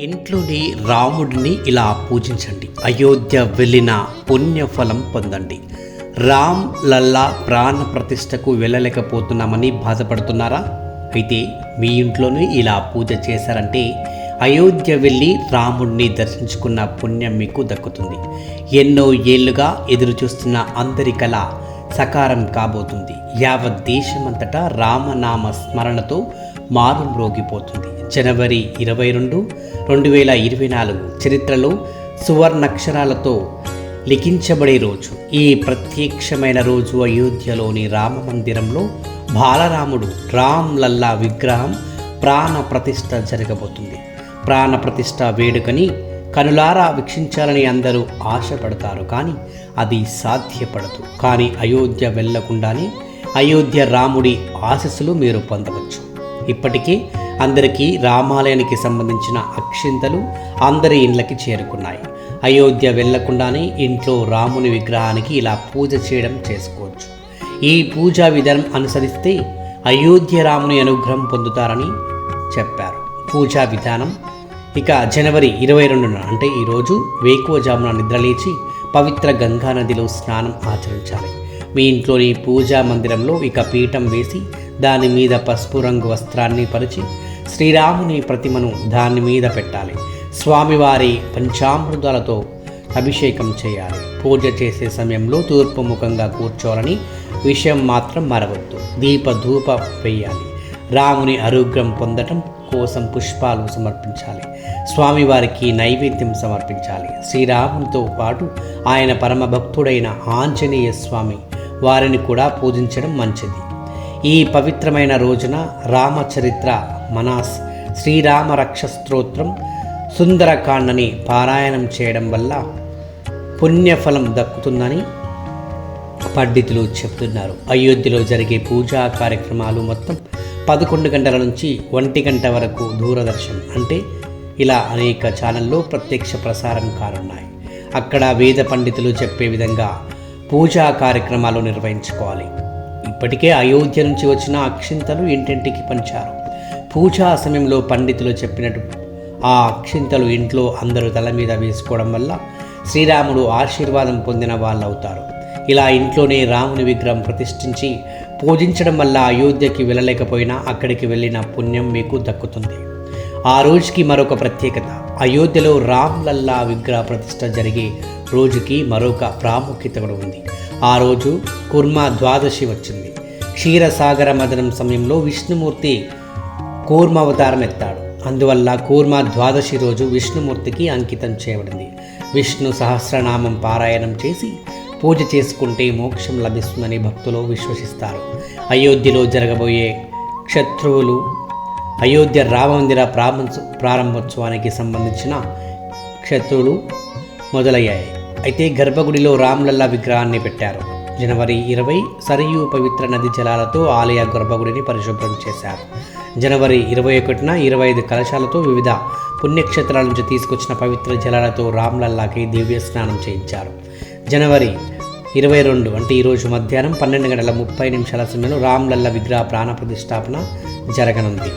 ఇంట్లోని రాముడిని ఇలా పూజించండి. అయోధ్య వెళ్ళిన పుణ్యఫలం పొందండి. రామ్ లల్లా ప్రాణ ప్రతిష్టకు వెళ్ళలేకపోతున్నామని బాధపడుతున్నారా? అయితే మీ ఇంట్లోనే ఇలా పూజ చేశారంటే అయోధ్య వెళ్ళి రాముడిని దర్శించుకున్న పుణ్యం మీకు దక్కుతుంది. ఎన్నో ఏళ్ళుగా ఎదురు చూస్తున్న అందరి కళ సకారం కాబోతుంది. యావత్ దేశమంతటా రామనామ స్మరణతో మారుమ్రోగిపోతుంది జనవరి ఇరవై రెండు రెండు వేల ఇరవై నాలుగు చరిత్రలో సువర్ణక్షరాలతో లిఖించబడే రోజు. ఈ ప్రత్యక్షమైన రోజు అయోధ్యలోని రామ మందిరంలో బాలరాముడు రామ్ లల్లా విగ్రహం ప్రాణ ప్రతిష్ఠ జరగబోతుంది. ప్రాణ ప్రతిష్ఠ వేడుకని కనులారా వీక్షించాలని అందరూ ఆశపడతారు. కానీ అది సాధ్యపడదు. కానీ అయోధ్య వెళ్ళకుండానే అయోధ్య రాముడి ఆశస్సులు మీరు పొందవచ్చు. ఇప్పటికే అందరికీ రామాలయానికి సంబంధించిన అక్షింతలు అందరి ఇండ్లకి చేరుకున్నాయి. అయోధ్య వెళ్ళకుండానే ఇంట్లో రాముని విగ్రహానికి ఇలా పూజ చేయడం చేసుకోవచ్చు. ఈ పూజా విధానం అనుసరిస్తే అయోధ్య రాముని అనుగ్రహం పొందుతారని చెప్పారు. పూజా విధానం ఇక జనవరి ఇరవై రెండున అంటే ఈరోజు వేకువజామున నిద్రలేచి పవిత్ర గంగా నదిలో స్నానం ఆచరించాలి. మీ ఇంట్లోని పూజా మందిరంలో ఇక పీఠం వేసి దాని మీద పసుపు రంగు వస్త్రాన్ని పరిచి శ్రీరాముని ప్రతిమను దాని మీద పెట్టాలి. స్వామివారి పంచామృతాలతో అభిషేకం చేయాలి. పూజ చేసే సమయంలో తూర్పు ముఖంగా కూర్చోవాలని విషయం మాత్రం మరవద్దు. దీప ధూప వేయాలి. రాముని ఆరోగ్యం పొందటం కోసం పుష్పాలు సమర్పించాలి. స్వామివారికి నైవేద్యం సమర్పించాలి. శ్రీరామునితో పాటు ఆయన పరమ భక్తుడైన ఆంజనేయ స్వామి వారిని కూడా పూజించడం మంచిది. ఈ పవిత్రమైన రోజున రామచరిత్ర మనాస్ శ్రీరామ రక్ష స్తోత్రం సుందరకాండని పారాయణం చేయడం వల్ల పుణ్యఫలం దక్కుతుందని పండితులు చెప్తున్నారు. అయోధ్యలో జరిగే పూజా కార్యక్రమాలు మొత్తం పదకొండు గంటల నుంచి ఒంటి గంట వరకు దూరదర్శన్. అంటే ఇలా అనేక ఛానల్లో ప్రత్యక్ష ప్రసారం కానున్నాయి. అక్కడ వేద పండితులు చెప్పే విధంగా పూజా కార్యక్రమాలు నిర్వహించుకోవాలి. ఇప్పటికే అయోధ్య నుంచి వచ్చిన అక్షింతలు ఇంటింటికి పంచారు. పూజా సమయంలో పండితులు చెప్పినట్టు ఆ అక్షింతలు ఇంట్లో అందరూ తల మీద వేసుకోవడం వల్ల శ్రీరాముడు ఆశీర్వాదం పొందిన వాళ్ళు అవుతారు ఇలా ఇంట్లోనే రాముని విగ్రహం ప్రతిష్ఠించి పూజించడం వల్ల అయోధ్యకి వెళ్ళలేకపోయినా అక్కడికి వెళ్ళిన పుణ్యం మీకు దక్కుతుంది. ఆ రోజుకి మరొక ప్రత్యేకత. అయోధ్యలో రామ్ లల్లా విగ్రహ ప్రతిష్ట జరిగే రోజుకి మరొక ప్రాముఖ్యత కూడా ఉంది. ఆ రోజు కుర్మా ద్వాదశి వచ్చింది. క్షీరసాగర మదనం సమయంలో విష్ణుమూర్తి కూర్మావతారం ఎత్తాడు. అందువల్ల కూర్మ ద్వాదశి రోజు విష్ణుమూర్తికి అంకితం చేయబడింది. విష్ణు సహస్రనామం పారాయణం చేసి పూజ చేసుకుంటే మోక్షం లభిస్తుందని భక్తులు విశ్వసిస్తారు. అయోధ్యలో జరగబోయే క్షత్రువులు అయోధ్య రామమందిర ప్రారంభ ప్రారంభోత్సవానికి సంబంధించిన క్షత్రువులు మొదలయ్యాయి. అయితే గర్భగుడిలో రామ్లల్లా విగ్రహాన్ని పెట్టారు. జనవరి ఇరవై సరియు పవిత్ర నది జలాలతో ఆలయ గర్భగుడిని పరిశుభ్రం చేశారు. జనవరి ఇరవై ఒకటిన ఇరవై ఐదు కలశాలతో వివిధ పుణ్యక్షేత్రాల నుంచి తీసుకొచ్చిన పవిత్ర జలాలతో రామ్లల్లాకి దివ్య స్నానం చేయించారు. జనవరి ఇరవై రెండు అంటే ఈరోజు మధ్యాహ్నం పన్నెండు గంటల ముప్పై నిమిషాల సమయంలో రామ్లల్ల విగ్రహ ప్రాణ ప్రతిష్టాపన జరగనుంది.